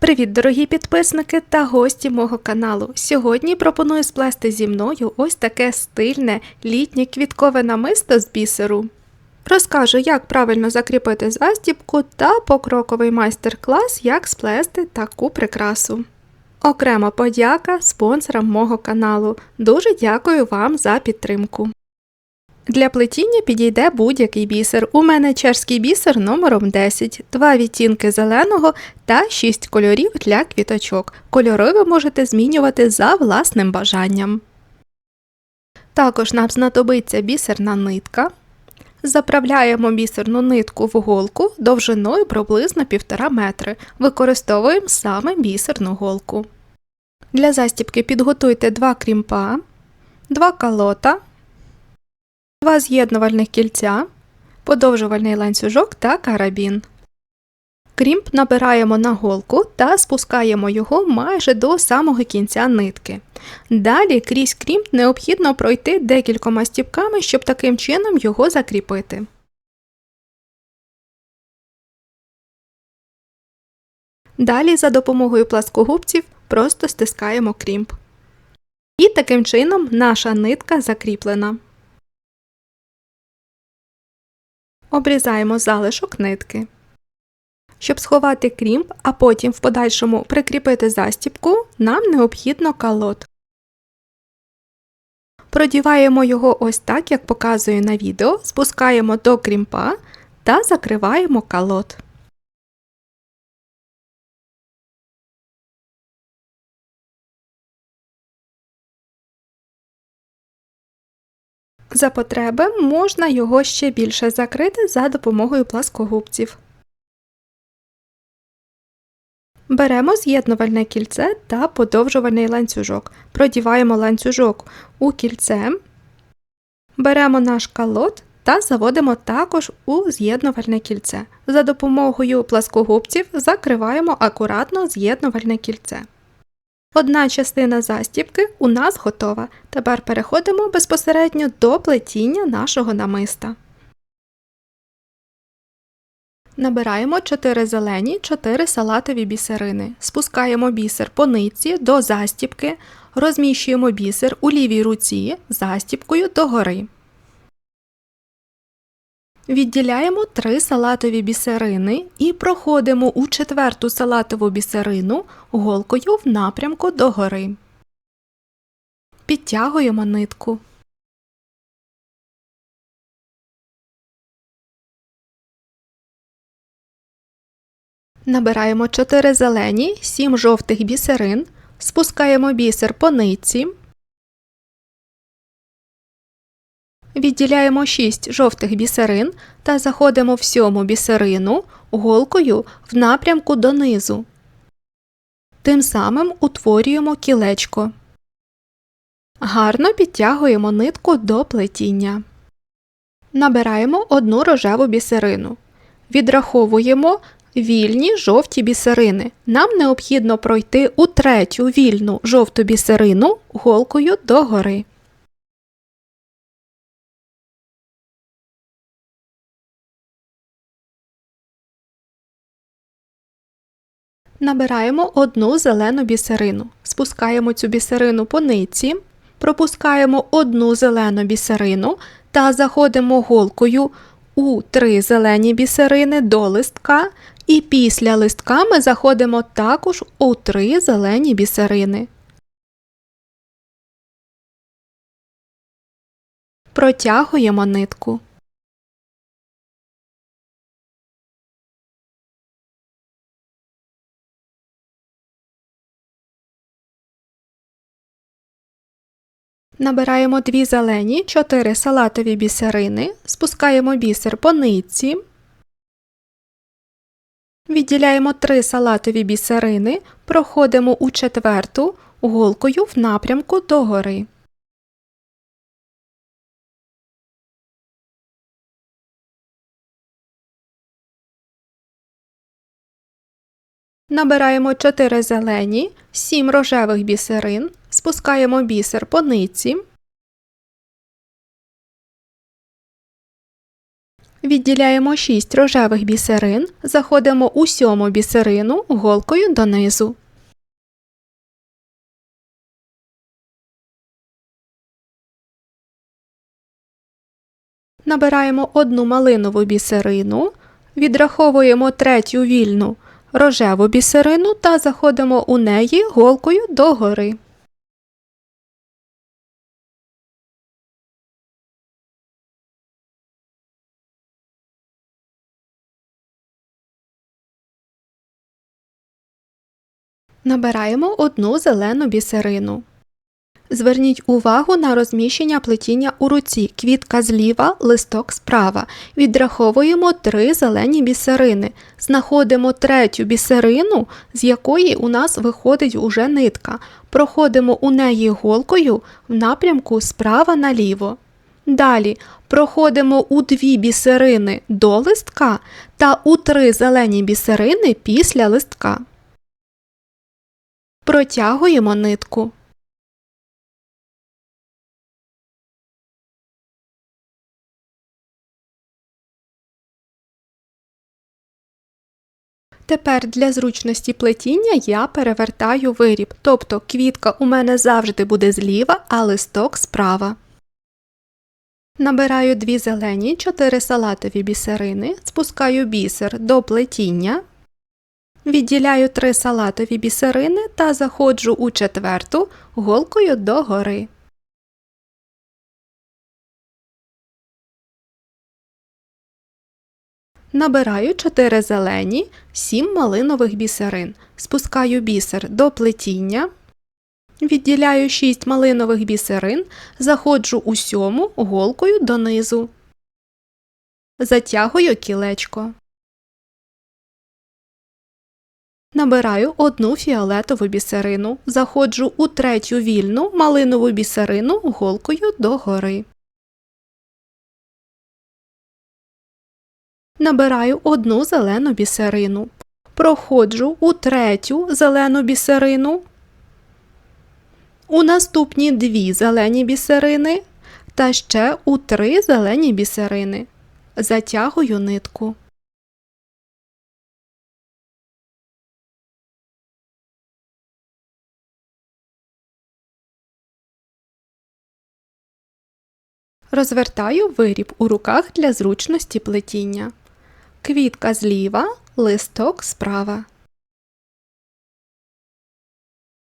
Привіт, дорогі підписники та гості мого каналу. Сьогодні пропоную сплести зі мною ось таке стильне літнє квіткове намисто з бісеру. Розкажу, як правильно закріпити застібку та покроковий майстер-клас, як сплести таку прикрасу. Окрема подяка спонсорам мого каналу. Дуже дякую вам за підтримку. Для плетіння підійде будь-який бісер. У мене чешський бісер номером 10, два відтінки зеленого та 6 кольорів для квіточок. Кольори ви можете змінювати за власним бажанням. Також нам знадобиться бісерна нитка. Заправляємо бісерну нитку в голку довжиною приблизно 1,5 метри. Використовуємо саме бісерну голку. Для застібки підготуйте 2 крімпа, 2 калота, 2 з'єднувальних кільця, подовжувальний ланцюжок та карабін. Крімп набираємо на голку та спускаємо його майже до самого кінця нитки. Далі крізь крімп необхідно пройти декількома стіпками, щоб таким чином його закріпити. Далі за допомогою пласкогубців просто стискаємо крімп. І таким чином наша нитка закріплена. Обрізаємо залишок нитки. Щоб сховати крімп, а потім в подальшому прикріпити застібку, нам необхідно калот. Продіваємо його ось так, як показую на відео, спускаємо до крімпа та закриваємо калот. За потреби можна його ще більше закрити за допомогою пласкогубців. Беремо з'єднувальне кільце та подовжувальний ланцюжок. Продіваємо ланцюжок у кільце, беремо наш калот та заводимо також у з'єднувальне кільце. За допомогою пласкогубців закриваємо акуратно з'єднувальне кільце. Одна частина застібки у нас готова. Тепер переходимо безпосередньо до плетіння нашого намиста. Набираємо 4 зелені, 4 салатові бісерини. Спускаємо бісер по нитці до застібки, розміщуємо бісер у лівій руці застібкою догори. Відділяємо 3 салатові бісерини і проходимо у четверту салатову бісерину голкою в напрямку догори. Підтягуємо нитку. Набираємо 4 зелені, 7 жовтих бісерин, спускаємо бісер по нитці. Відділяємо 6 жовтих бісерин та заходимо в сьому бісерину голкою в напрямку донизу. Тим самим утворюємо кілечко. Гарно підтягуємо нитку до плетіння. Набираємо одну рожеву бісерину. Відраховуємо вільні жовті бісерини. Нам необхідно пройти у третю вільну жовту бісерину голкою догори. Набираємо одну зелену бісерину. Спускаємо цю бісерину по нитці, пропускаємо одну зелену бісерину та заходимо голкою у три зелені бісерини до листка, і після листка ми заходимо також у три зелені бісерини. Протягуємо нитку. Набираємо 2 зелені, 4 салатові бісерини, спускаємо бісер по нитці, відділяємо 3 салатові бісерини, проходимо у четверту голкою в напрямку догори. Набираємо 4 зелені, 7 рожевих бісерин, спускаємо бісер по нитці, Відділяємо 6 рожевих бісерин, заходимо у сьому бісерину голкою донизу. Набираємо одну малинову бісерину, відраховуємо третю вільну рожеву бісерину та заходимо у неї голкою догори. Набираємо одну зелену бісерину. Зверніть увагу на розміщення плетіння у руці. Квітка зліва, листок справа. Відраховуємо три зелені бісерини. Знаходимо третю бісерину, з якої у нас виходить уже нитка. Проходимо у неї голкою в напрямку справа наліво. Далі проходимо у дві бісерини до листка та у три зелені бісерини після листка. Протягуємо нитку. Тепер для зручності плетіння я перевертаю виріб, тобто квітка у мене завжди буде зліва, а листок справа. Набираю дві зелені, чотири салатові бісерини, спускаю бісер до плетіння, відділяю три салатові бісерини та заходжу у четверту голкою догори. Набираю 4 зелені, 7 малинових бісерин, спускаю бісер до плетіння, відділяю 6 малинових бісерин, заходжу у сьому голкою донизу, затягую кілечко. Набираю одну фіолетову бісерину, заходжу у третю вільну малинову бісерину голкою догори. Набираю одну зелену бісерину. Проходжу у третю зелену бісерину. У наступні дві зелені бісерини та ще у три зелені бісерини. Затягую нитку. Розвертаю виріб у руках для зручності плетіння. Квітка зліва, листок справа.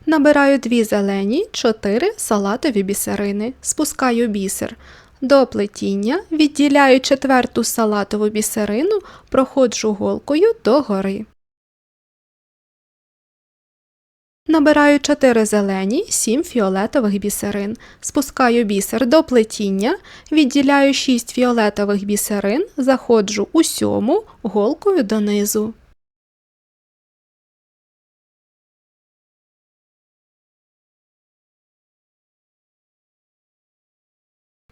Набираю дві зелені, чотири салатові бісерини. Спускаю бісер до плетіння, відділяю четверту салатову бісерину, проходжу голкою догори. Набираю 4 зелені, 7 фіолетових бісерин. Спускаю бісер до плетіння, відділяю 6 фіолетових бісерин, заходжу у сьому голкою донизу.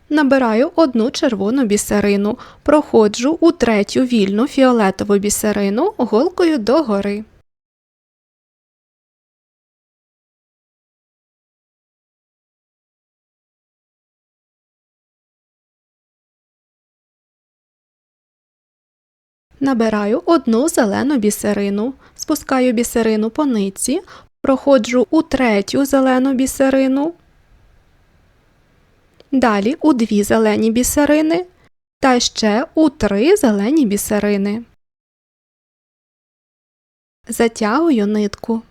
Набираю одну червону бісерину, проходжу у третю вільну фіолетову бісерину голкою догори. Набираю одну зелену бісерину, спускаю бісерину по нитці, проходжу у третю зелену бісерину, далі у дві зелені бісерини та ще у три зелені бісерини. Затягую нитку.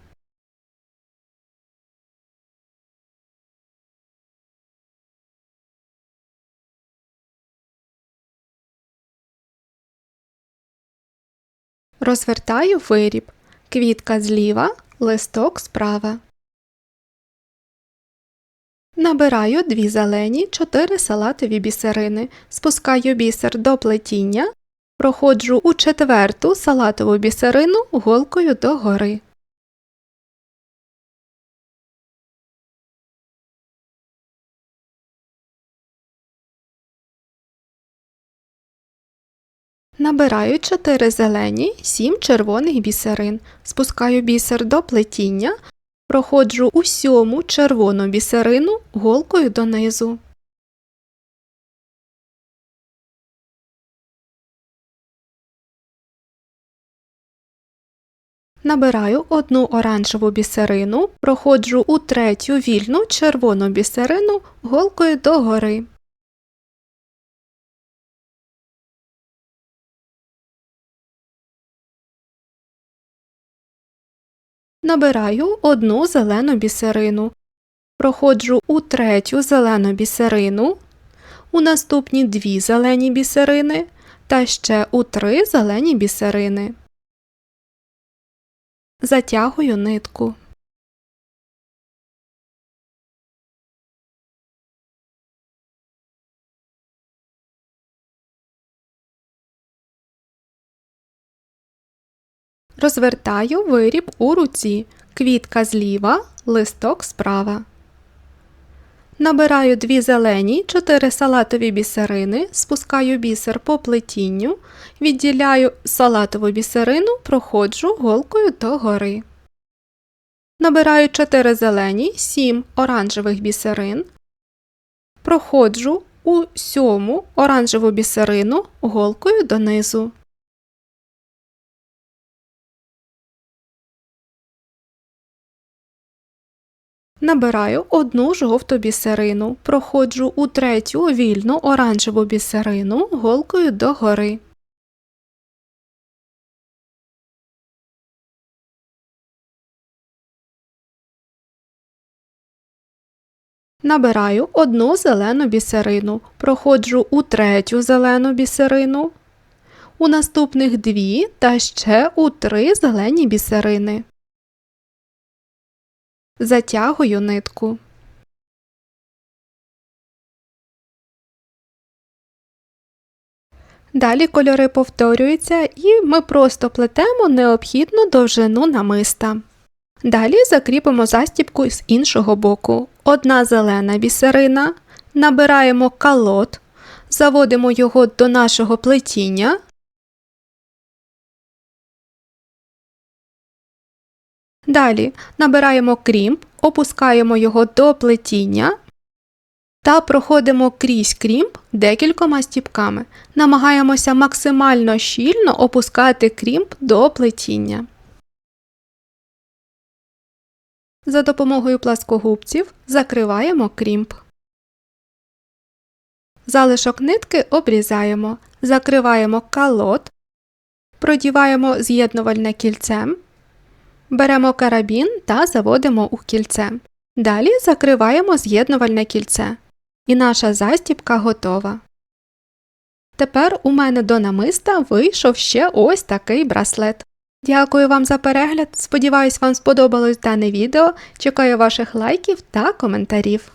Розвертаю виріб. Квітка зліва, листок справа. Набираю дві зелені, чотири салатові бісерини. Спускаю бісер до плетіння. Проходжу у четверту салатову бісерину голкою догори. Набираю 4 зелені, 7 червоних бісерин. Спускаю бісер до плетіння, проходжу у сьому червону бісерину голкою донизу. Набираю одну оранжеву бісерину, проходжу у третю вільну червону бісерину голкою догори. Набираю одну зелену бісерину, проходжу у третю зелену бісерину, у наступні дві зелені бісерини та ще у три зелені бісерини. Затягую нитку. Розвертаю виріб у руці, квітка зліва, листок справа. Набираю дві зелені, чотири салатові бісерини, спускаю бісер по плетінню, відділяю салатову бісерину, проходжу голкою догори. Набираю 4 зелені, 7 оранжевих бісерин, проходжу у сьому оранжеву бісерину голкою донизу. Набираю одну жовту бісерину, проходжу у третю вільну оранжеву бісерину голкою догори. Набираю одну зелену бісерину, проходжу у третю зелену бісерину, у наступних дві та ще у три зелені бісерини. Затягую нитку. Далі кольори повторюються і ми просто плетемо необхідну довжину намиста. Далі закріпимо застібку з іншого боку. Одна зелена бісерина, набираємо калот, заводимо його до нашого плетіння. Далі набираємо крімп, опускаємо його до плетіння та проходимо крізь крімп декількома стіпками. Намагаємося максимально щільно опускати крімп до плетіння. За допомогою пласкогубців закриваємо крімп. Залишок нитки обрізаємо, закриваємо калот, продіваємо з'єднувальне кільцем, беремо карабін та заводимо у кільце. Далі закриваємо з'єднувальне кільце. І наша застібка готова. Тепер у мене до намиста вийшов ще ось такий браслет. Дякую вам за перегляд. Сподіваюсь, вам сподобалось дане відео. Чекаю ваших лайків та коментарів.